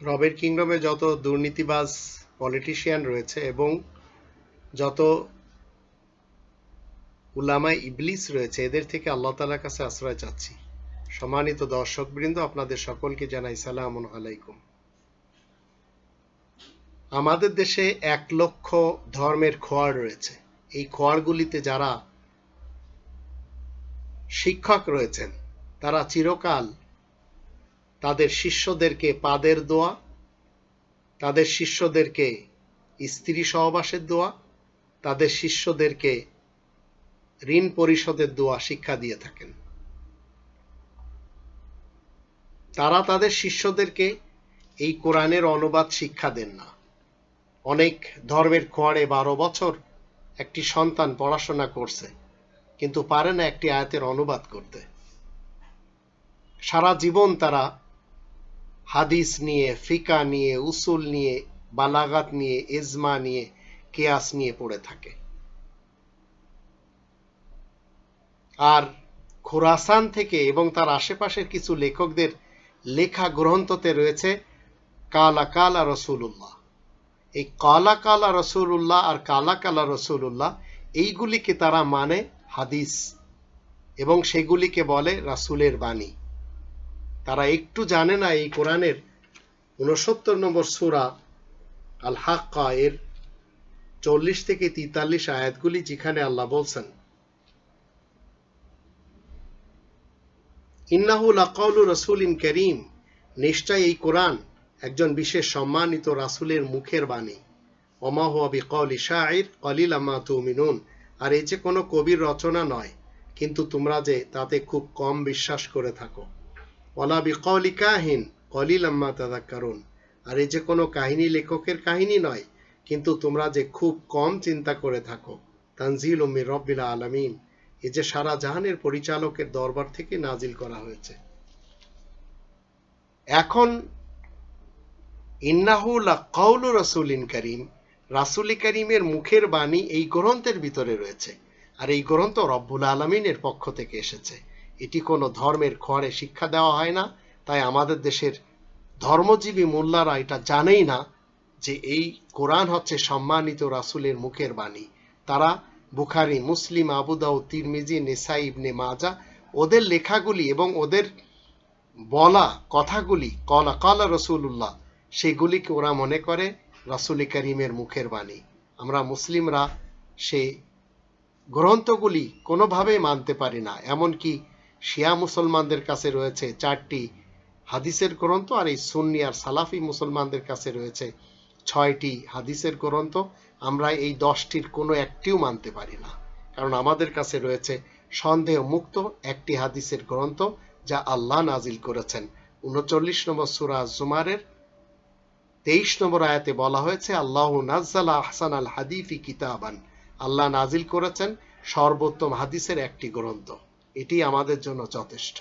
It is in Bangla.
রবের কিংডমে যত দুর্নীতিবাজ পলিটিশিয়ান রয়েছে এবং যত উলামায় ইবলিস রয়েছে, এদের থেকে আল্লাহ তালার কাছে আশ্রয় চাচ্ছি। সম্মানিত দর্শকবৃন্দ, আপনাদের সকলকে জানাই সালাম আলাইকুম। আমাদের দেশে এক লক্ষ ধর্মের খোয়ার রয়েছে। এই খোয়ারগুলিতে যারা শিক্ষক রয়েছেন, তারা চিরকাল তাদের শিষ্যদেরকে পাদের দোয়া, তাদের শিষ্যদেরকে স্ত্রী সহবাসের দোয়া, তাদের শিষ্যদেরকে ঋণ পরিশোধের দোয়া, শিক্ষা দিয়ে থাকেন। তারা তাদের শিষ্যদেরকে এই কোরআনের অনুবাদ শিক্ষা দেন না। অনেক ধর্মের খোয়ারে বারো বছর একটি সন্তান পড়াশোনা করছে, কিন্তু পারে না একটি আয়াতের অনুবাদ করতে। সারা জীবন তারা হাদিস নিয়ে, ফিকা নিয়ে, উসুল নিয়ে, বালাগাত নিয়ে এজমা নিয়ে, কেয়াস নিয়ে পড়ে থাকে। আর খোরাসান থেকে এবং তার আশেপাশের কিছু লেখকদের লেখা গ্রন্থতে রয়েছে, কালা কালা রসুল্লাহ এই কালা কালা রসুল্লাহ আর কালা কালা রসুল্লাহ এইগুলিকে তারা মানে হাদিস এবং সেগুলিকে বলে রাসুলের বাণী। তারা একটু জানে না এই কোরআনের উনসত্তর নম্বর সুরা আল হাক্কা এর চল্লিশ থেকে তিতাল্লিশ আয়াতগুলি যেখানে আল্লাহ বলছেন ইন্নাহুল আকাউলু রসুলিন করিম নিশ্চয় এই কোরআন একজন বিশেষ সম্মানিত রাসুলের মুখের বাণী। অমা হুয়া বিকলি শাহির কলিল আম্মা তুমিনুন আর এই যে কোনো কবির রচনা নয়, কিন্তু তোমরা যে তাতে খুব কম বিশ্বাস করে থাকো। ওলা বিকলি কাহিন কলিল আম্মা তাদাক্কারুন আর এই যে কোনো কাহিনী লেখকের কাহিনী নয়, কিন্তু তোমরা যে খুব কম চিন্তা করে থাকো। তানজিল উম্মির রব্বিল আলমিন, এই যে সারা জাহানের পরিচালকের দরবার থেকে নাজিল করা হয়েছে। এখন ইন্নাহুল কৌলু রসুলিন করিম, রাসুল করিমের মুখের বাণী এই গ্রন্থের ভিতরে রয়েছে। আর এই গ্রন্থ রব্বুল আলমিনের পক্ষ থেকে এসেছে। এটি কোনো ধর্মের খড়ে শিক্ষা দেওয়া হয় না, তাই আমাদের দেশের ধর্মজীবী মোল্লারা এটা জানেই না যে এই কোরআন হচ্ছে সম্মানিত রাসুলের মুখের বাণী। তারা বুখারি, মুসলিম আবুদাউ তিরমিজি, নেসাই, ইবনে মাজা, ওদের লেখাগুলি এবং ওদের বলা কথাগুলি, কলা কলা রসুল্লাহ সেগুলিকে ওরা মনে করে রাসুল করিমের মুখের বাণী। আমরা মুসলিমরা সেই গ্রন্থগুলি কোনোভাবেই মানতে পারি না, এমনকি শিয়া মুসলমানদের কাছে রয়েছে চারটি হাদিসের গ্রন্থ আর এই সুন্নি আর সালাফি মুসলমানদের কাছে রয়েছে ছয়টি হাদিসের গ্রন্থ। আমরা এই দশটির কোনো একটিও মানতে পারি না। কারণ আমাদের কাছে রয়েছে সন্দেহ মুক্ত একটি হাদিসের গ্রন্থ যা আল্লাহ নাজিল করেছেন। উনচল্লিশ নম্বর সুরা জুমারের তেইশ নম্বর আয়াতে বলা হয়েছে, আল্লাহ নাজ্জালা আহসান আল হাদিফি কিতাবান। আল্লাহ নাজিল করেছেন সর্বোত্তম হাদিসের একটি গ্রন্থ। এটি আমাদের জন্য যথেষ্ট।